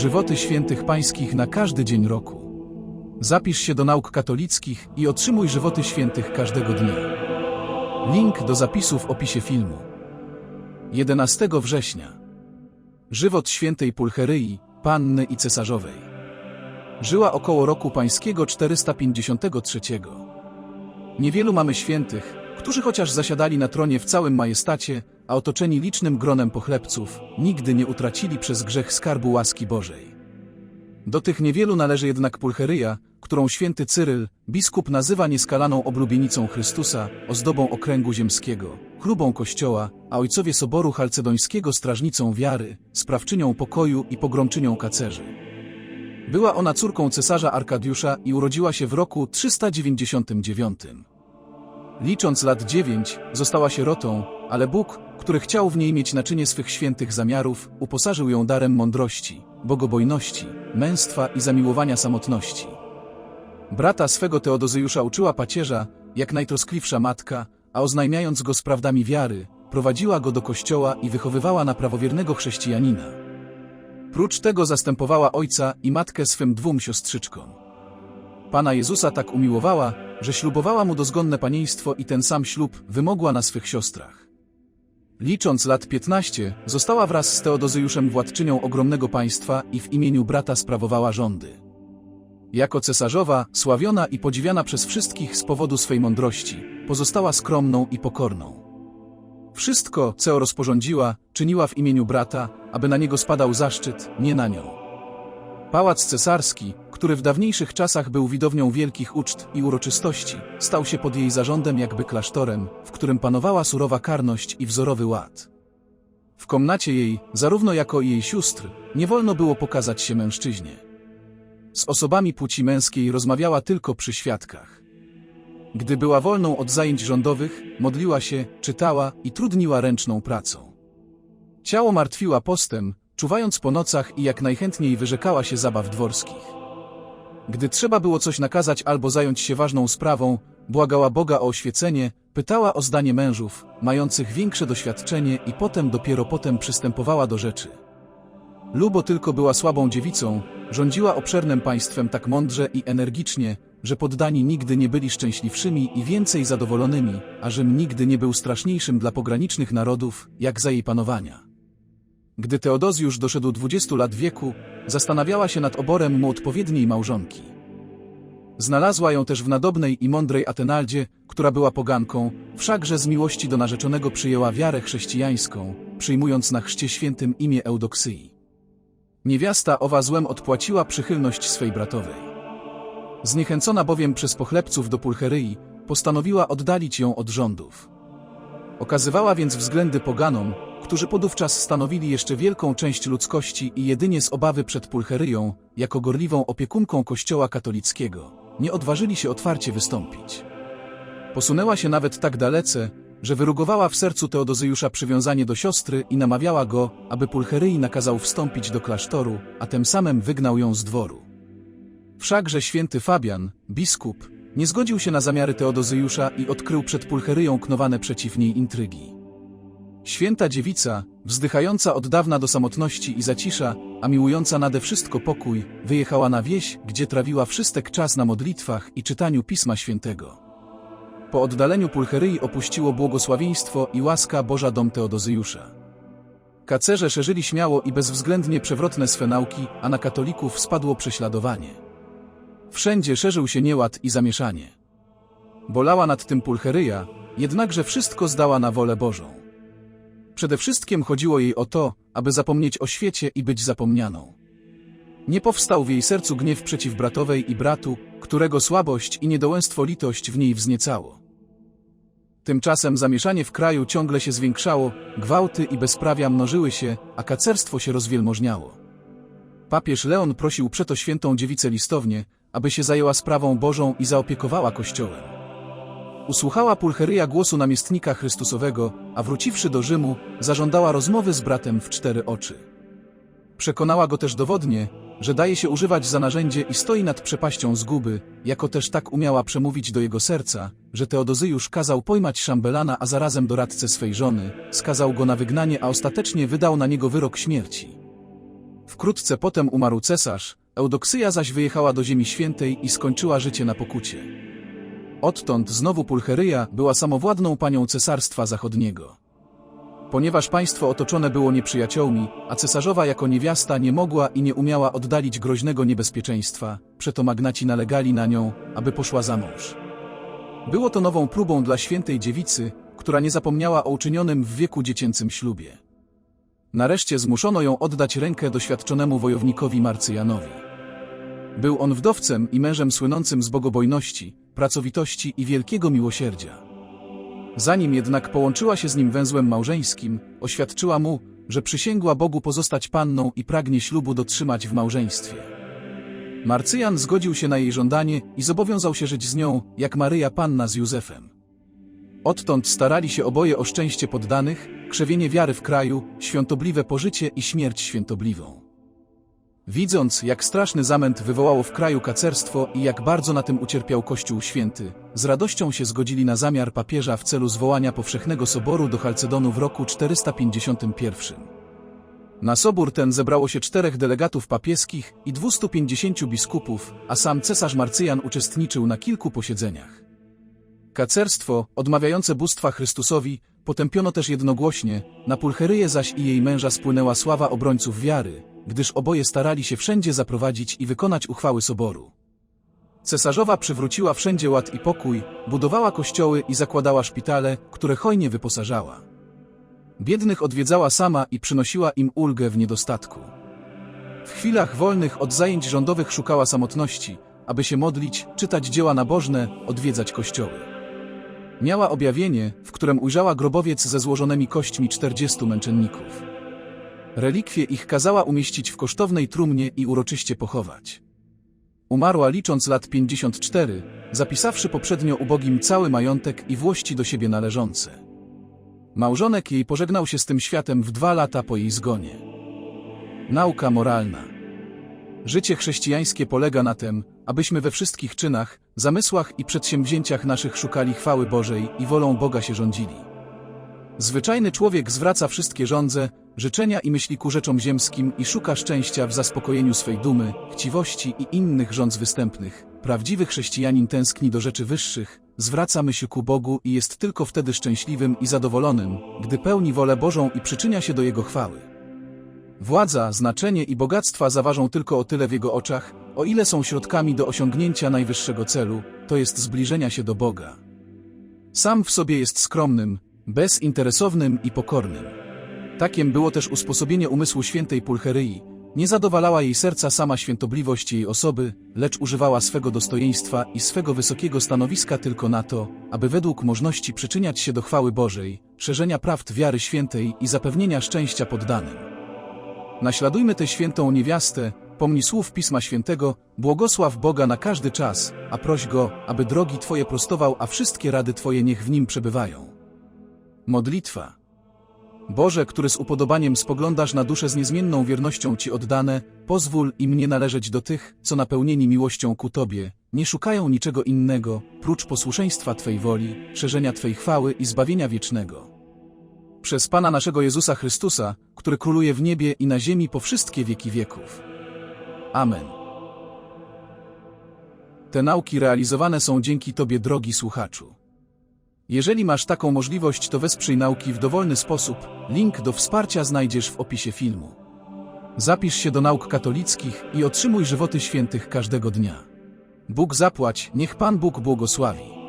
Żywoty świętych pańskich na każdy dzień roku. Zapisz się do nauk katolickich i otrzymuj żywoty świętych każdego dnia. Link do zapisu w opisie filmu. 11 września. Żywot świętej Pulcheryi, panny i cesarzowej. Żyła około roku pańskiego 453. Niewielu mamy świętych, którzy chociaż zasiadali na tronie w całym majestacie, a otoczeni licznym gronem pochlebców, nigdy nie utracili przez grzech skarbu łaski Bożej. Do tych niewielu należy jednak Pulcheryja, którą święty Cyryl, biskup nazywa nieskalaną oblubienicą Chrystusa, ozdobą okręgu ziemskiego, chlubą Kościoła, a ojcowie Soboru Chalcedońskiego strażnicą wiary, sprawczynią pokoju i pogromczynią kacerzy. Była ona córką cesarza Arkadiusza i urodziła się w roku 399. Licząc lat dziewięć, została sierotą, ale Bóg, który chciał w niej mieć naczynie swych świętych zamiarów, uposażył ją darem mądrości, bogobojności, męstwa i zamiłowania samotności. Brata swego Teodozyjusza uczyła pacierza, jak najtroskliwsza matka, a oznajmiając go z prawdami wiary, prowadziła go do kościoła i wychowywała na prawowiernego chrześcijanina. Prócz tego zastępowała ojca i matkę swym dwóm siostrzyczkom. Pana Jezusa tak umiłowała, że ślubowała mu dozgonne panieństwo i ten sam ślub wymogła na swych siostrach. Licząc lat 15, została wraz z Teodozyjuszem władczynią ogromnego państwa i w imieniu brata sprawowała rządy. Jako cesarzowa, sławiona i podziwiana przez wszystkich z powodu swej mądrości, pozostała skromną i pokorną. Wszystko, co rozporządziła, czyniła w imieniu brata, aby na niego spadał zaszczyt, nie na nią. Pałac cesarski, który w dawniejszych czasach był widownią wielkich uczt i uroczystości, stał się pod jej zarządem jakby klasztorem, w którym panowała surowa karność i wzorowy ład. W komnacie jej, zarówno jako i jej sióstr, nie wolno było pokazać się mężczyźnie. Z osobami płci męskiej rozmawiała tylko przy świadkach. Gdy była wolną od zajęć rządowych, modliła się, czytała i trudniła ręczną pracą. Ciało martwiła postem, czuwając po nocach i jak najchętniej wyrzekała się zabaw dworskich. Gdy trzeba było coś nakazać albo zająć się ważną sprawą, błagała Boga o oświecenie, pytała o zdanie mężów, mających większe doświadczenie i potem dopiero potem przystępowała do rzeczy. Lubo tylko była słabą dziewicą, rządziła obszernym państwem tak mądrze i energicznie, że poddani nigdy nie byli szczęśliwszymi i więcej zadowolonymi, a Rzym nigdy nie był straszniejszym dla pogranicznych narodów, jak za jej panowania. Gdy Teodozjusz doszedł 20 lat wieku, zastanawiała się nad oborem mu odpowiedniej małżonki. Znalazła ją też w nadobnej i mądrej Atenaldzie, która była poganką, wszakże z miłości do narzeczonego przyjęła wiarę chrześcijańską, przyjmując na chrzcie świętym imię Eudoksyi. Niewiasta owa złem odpłaciła przychylność swej bratowej. Zniechęcona bowiem przez pochlebców do Pulcheryi, postanowiła oddalić ją od rządów. Okazywała więc względy poganom, którzy podówczas stanowili jeszcze wielką część ludzkości i jedynie z obawy przed Pulcheryją, jako gorliwą opiekunką Kościoła katolickiego, nie odważyli się otwarcie wystąpić. Posunęła się nawet tak dalece, że wyrugowała w sercu Teodozyjusza przywiązanie do siostry i namawiała go, aby Pulcheryi nakazał wstąpić do klasztoru, a tym samym wygnał ją z dworu. Wszakże święty Fabian, biskup, nie zgodził się na zamiary Teodozyjusza i odkrył przed Pulcheryją knowane przeciw niej intrygi. Święta dziewica, wzdychająca od dawna do samotności i zacisza, a miłująca nade wszystko pokój, wyjechała na wieś, gdzie trawiła wszystek czas na modlitwach i czytaniu Pisma Świętego. Po oddaleniu Pulcheryi opuściło błogosławieństwo i łaska Boża dom Teodozyjusza. Kacerze szerzyli śmiało i bezwzględnie przewrotne swe nauki, a na katolików spadło prześladowanie. Wszędzie szerzył się nieład i zamieszanie. Bolała nad tym Pulcheryja, jednakże wszystko zdała na wolę Bożą. Przede wszystkim chodziło jej o to, aby zapomnieć o świecie i być zapomnianą. Nie powstał w jej sercu gniew przeciw bratowej i bratu, którego słabość i niedołęstwo litość w niej wzniecało. Tymczasem zamieszanie w kraju ciągle się zwiększało, gwałty i bezprawia mnożyły się, a kacerstwo się rozwielmożniało. Papież Leon prosił przeto świętą dziewicę listownie, aby się zajęła sprawą Bożą i zaopiekowała Kościołem. Usłuchała Pulcheryja głosu namiestnika Chrystusowego, a wróciwszy do Rzymu, zażądała rozmowy z bratem w cztery oczy. Przekonała go też dowodnie, że daje się używać za narzędzie i stoi nad przepaścią zguby, jako też tak umiała przemówić do jego serca, że Teodozyjusz kazał pojmać szambelana, a zarazem doradcę swej żony, skazał go na wygnanie, a ostatecznie wydał na niego wyrok śmierci. Wkrótce potem umarł cesarz, Eudoksyja zaś wyjechała do Ziemi Świętej i skończyła życie na pokucie. Odtąd znowu Pulcheryja była samowładną panią cesarstwa zachodniego. Ponieważ państwo otoczone było nieprzyjaciółmi, a cesarzowa jako niewiasta nie mogła i nie umiała oddalić groźnego niebezpieczeństwa, przeto magnaci nalegali na nią, aby poszła za mąż. Było to nową próbą dla świętej dziewicy, która nie zapomniała o uczynionym w wieku dziecięcym ślubie. Nareszcie zmuszono ją oddać rękę doświadczonemu wojownikowi Marcyjanowi. Był on wdowcem i mężem słynącym z bogobojności, pracowitości i wielkiego miłosierdzia. Zanim jednak połączyła się z nim węzłem małżeńskim, oświadczyła mu, że przysięgła Bogu pozostać panną i pragnie ślubu dotrzymać w małżeństwie. Marcyjan zgodził się na jej żądanie i zobowiązał się żyć z nią, jak Maryja Panna z Józefem. Odtąd starali się oboje o szczęście poddanych, krzewienie wiary w kraju, świątobliwe pożycie i śmierć świętobliwą. Widząc, jak straszny zamęt wywołało w kraju kacerstwo i jak bardzo na tym ucierpiał Kościół Święty, z radością się zgodzili na zamiar papieża w celu zwołania powszechnego soboru do Chalcedonu w roku 451. Na sobór ten zebrało się czterech delegatów papieskich i 250 biskupów, a sam cesarz Marcyjan uczestniczył na kilku posiedzeniach. Kacerstwo, odmawiające bóstwa Chrystusowi, potępiono też jednogłośnie, na Pulcheryję zaś i jej męża spłynęła sława obrońców wiary, gdyż oboje starali się wszędzie zaprowadzić i wykonać uchwały soboru. Cesarzowa przywróciła wszędzie ład i pokój, budowała kościoły i zakładała szpitale, które hojnie wyposażała. Biednych odwiedzała sama i przynosiła im ulgę w niedostatku. W chwilach wolnych od zajęć rządowych szukała samotności, aby się modlić, czytać dzieła nabożne, odwiedzać kościoły. Miała objawienie, w którym ujrzała grobowiec ze złożonymi kośćmi czterdziestu męczenników. Relikwie ich kazała umieścić w kosztownej trumnie i uroczyście pochować. Umarła licząc lat 54, zapisawszy poprzednio ubogim cały majątek i włości do siebie należące. Małżonek jej pożegnał się z tym światem w dwa lata po jej zgonie. Nauka moralna. Życie chrześcijańskie polega na tym, abyśmy we wszystkich czynach, zamysłach i przedsięwzięciach naszych szukali chwały Bożej i wolą Boga się rządzili. Zwyczajny człowiek zwraca wszystkie żądze, życzenia i myśli ku rzeczom ziemskim i szuka szczęścia w zaspokojeniu swej dumy, chciwości i innych rządz występnych. Prawdziwy chrześcijanin tęskni do rzeczy wyższych, zwraca myśl ku Bogu i jest tylko wtedy szczęśliwym i zadowolonym, gdy pełni wolę Bożą i przyczynia się do Jego chwały. Władza, znaczenie i bogactwa zaważą tylko o tyle w Jego oczach, o ile są środkami do osiągnięcia najwyższego celu, to jest zbliżenia się do Boga. Sam w sobie jest skromnym, bezinteresownym i pokornym. Takiem było też usposobienie umysłu świętej Pulcheryi. Nie zadowalała jej serca sama świętobliwość jej osoby, lecz używała swego dostojeństwa i swego wysokiego stanowiska tylko na to, aby według możności przyczyniać się do chwały Bożej, szerzenia prawd wiary świętej i zapewnienia szczęścia poddanym. Naśladujmy tę świętą niewiastę, pomni słów Pisma Świętego, błogosław Boga na każdy czas, a proś Go, aby drogi Twoje prostował, a wszystkie rady Twoje niech w nim przebywają. Modlitwa Boże, który z upodobaniem spoglądasz na duszę z niezmienną wiernością Ci oddane, pozwól i mnie należeć do tych, co napełnieni miłością ku Tobie, nie szukają niczego innego, prócz posłuszeństwa Twej woli, szerzenia Twej chwały i zbawienia wiecznego. Przez Pana naszego Jezusa Chrystusa, który króluje w niebie i na ziemi po wszystkie wieki wieków. Amen. Te nauki realizowane są dzięki Tobie, drogi słuchaczu. Jeżeli masz taką możliwość, to wesprzyj nauki w dowolny sposób. Link do wsparcia znajdziesz w opisie filmu. Zapisz się do nauk katolickich i otrzymuj żywoty świętych każdego dnia. Bóg zapłać, niech Pan Bóg błogosławi.